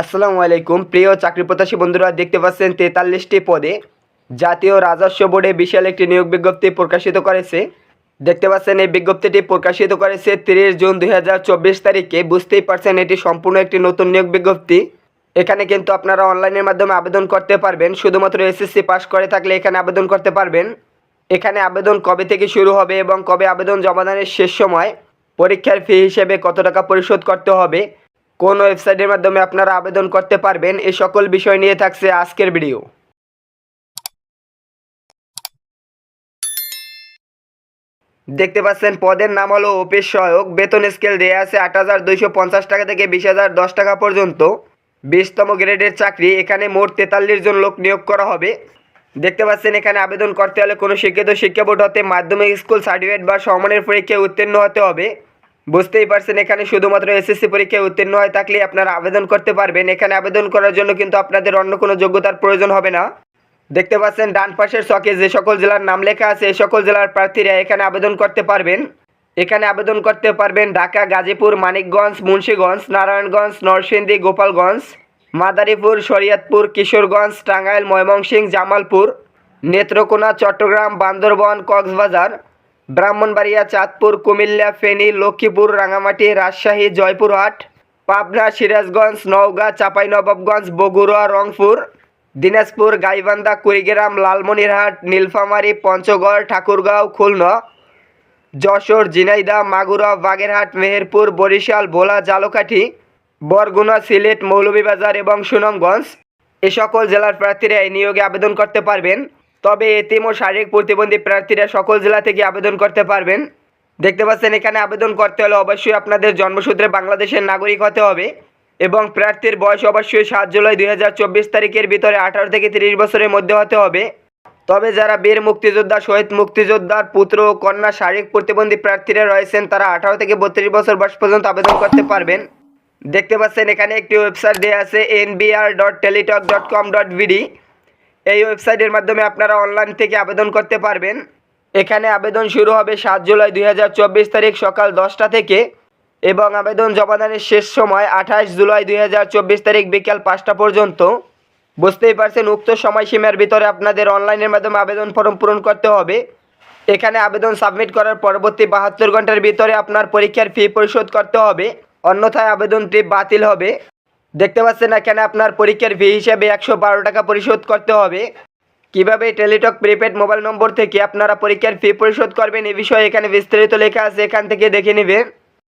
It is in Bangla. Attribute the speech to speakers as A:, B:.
A: আসসালামু আলাইকুম। প্রিয় চাকরি প্রত্যাশী বন্ধুরা, দেখতে পাচ্ছেন তেতাল্লিশটি পদে জাতীয় রাজস্ব বোর্ডে বিশাল একটি নিয়োগ বিজ্ঞপ্তি প্রকাশিত করেছে। দেখতে পাচ্ছেন, এই বিজ্ঞপ্তিটি প্রকাশিত করেছে তিরিশ জুন দু হাজার চব্বিশ তারিখে। বুঝতেই পারছেন, এটি সম্পূর্ণ একটি নতুন নিয়োগ বিজ্ঞপ্তি। এখানে কিন্তু আপনারা অনলাইনের মাধ্যমে আবেদন করতে পারবেন। শুধুমাত্র এসএসসি পাস করে থাকলে এখানে আবেদন করতে পারবেন। এখানে আবেদন কবে থেকে শুরু হবে এবং কবে আবেদন জমাদানের শেষ সময়, পরীক্ষার ফি হিসেবে কত টাকা পরিশোধ করতে হবে কোন ওয়েবসাইটের মাধ্যমে আপনারা আবেদন করতে পারবেন এই সকল বিষয় নিয়ে থাকছে আজকের ভিডিও। দেখতে পাচ্ছেন, পদের নাম হলো অফিস সহায়ক। বেতন স্কেল দেওয়া আছে আট হাজার দুইশো পঞ্চাশ টাকা থেকে বিশ হাজার দশ টাকা পর্যন্ত। বিশতম গ্রেডের চাকরি, এখানে মোট তেতাল্লিশ জন লোক নিয়োগ করা হবে। দেখতে পাচ্ছেন, এখানে আবেদন করতে হলে কোনো শিক্ষিত শিক্ষা বোর্ড হতে মাধ্যমিক স্কুল সার্টিফিকেট বা সমানের পরীক্ষায় উত্তীর্ণ হতে হবে। বুঝতেই পারছেন, এখানে শুধুমাত্র এসএসসি পরীক্ষায় উত্তীর্ণ হয়ে থাকলে আপনারা আবেদন করতে পারবেন। এখানে আবেদন করার জন্য কিন্তু আপনাদের অন্য কোনো যোগ্যতার প্রয়োজন হবে না। দেখতে পাচ্ছেন, ডান পাশের ছকে যে সকল জেলার নাম লেখা আছে এই সকল জেলার প্রার্থীরা এখানে আবেদন করতে পারবেন। এখানে আবেদন করতে পারবেন ঢাকা, গাজীপুর, মানিকগঞ্জ, মুন্সীগঞ্জ, নারায়ণগঞ্জ, নরসিংদী, গোপালগঞ্জ, মাদারীপুর, শরীয়তপুর, কিশোরগঞ্জ, টাঙ্গাইল, ময়মনসিংহ, জামালপুর, নেত্রকোনা, চট্টগ্রাম, বান্দরবন, কক্সবাজার ব্রাহ্মণবাড়িয়া, চাঁদপুর, কুমিল্লা, ফেনী, লক্ষ্মীপুর, রাঙামাটি, রাজশাহী, জয়পুরহাট, পাবনা, সিরাজগঞ্জ, নওগাঁ, চাঁপাইনবাবগঞ্জ, বগুড়া, রংপুর, দিনাজপুর, গাইবান্ধা, কুড়িগ্রাম, লালমনিরহাট, নীলফামারী, পঞ্চগড়, ঠাকুরগাঁও, খুলনা, যশোর ঝিনাইদা মাগুরা, বাগেরহাট, মেহেরপুর, বরিশাল, ভোলা, জালকাঠি, বরগুনা, সিলেট, মৌলভীবাজার এবং সুনামগঞ্জ। এ সকল জেলার প্রার্থীরা এই নিয়োগে আবেদন করতে পারবেন। তবে এতিম ও শারীরিক প্রতিবন্ধী প্রার্থীরা সকল জেলা থেকে আবেদন করতে পারবেন। দেখতে পাচ্ছেন, এখানে আবেদন করতে হলে অবশ্যই আপনাদের জন্মসূত্রে বাংলাদেশের নাগরিক হতে হবে এবং প্রার্থীর বয়স অবশ্যই সাত জুলাই দুই হাজার চব্বিশ তারিখের ভিতরে আঠারো থেকে তিরিশ বছরের মধ্যে হতে হবে। তবে যারা বীর মুক্তিযোদ্ধা, শহীদ মুক্তিযোদ্ধার পুত্র ও কন্যা শারীরিক প্রতিবন্ধী প্রার্থীরা রয়েছেন, তারা আঠারো থেকে বত্রিশ বছর বয়স পর্যন্ত আবেদন করতে পারবেন। দেখতে পাচ্ছেন, এখানে একটি ওয়েবসাইট দেওয়া আছে, NBR dot Teletalk dot com dot BD এই ওয়েবসাইটের মাধ্যমে আপনারা অনলাইন থেকে আবেদন করতে পারবেন। এখানে আবেদন শুরু হবে সাত জুলাই দুই হাজার চব্বিশ তারিখ সকাল দশটা থেকে এবং আবেদন জমাদানের শেষ সময় আঠাশ জুলাই দুই হাজার চব্বিশ তারিখ বিকাল পাঁচটা পর্যন্ত। বুঝতেই পারছেন, উক্ত সময়সীমার ভিতরে আপনাদের অনলাইনের মাধ্যমে আবেদন ফর্ম পূরণ করতে হবে। এখানে আবেদন সাবমিট করার পরবর্তী বাহাত্তর ঘণ্টার ভিতরে আপনার পরীক্ষার ফি পরিশোধ করতে হবে। অন্যথায় আবেদনটি বাতিল হবে। দেখতে পাচ্ছেন এখানে আপনার পরীক্ষার ফি হিসেবে একশো বারো টাকা পরিশোধ করতে হবে। কীভাবে টেলিটক প্রিপেড মোবাইল নম্বর থেকে আপনারা পরীক্ষার ফি পরিশোধ করবেন, এ বিষয়ে এখানে বিস্তারিত লেখা আছে, এখান থেকে দেখে নেবেন।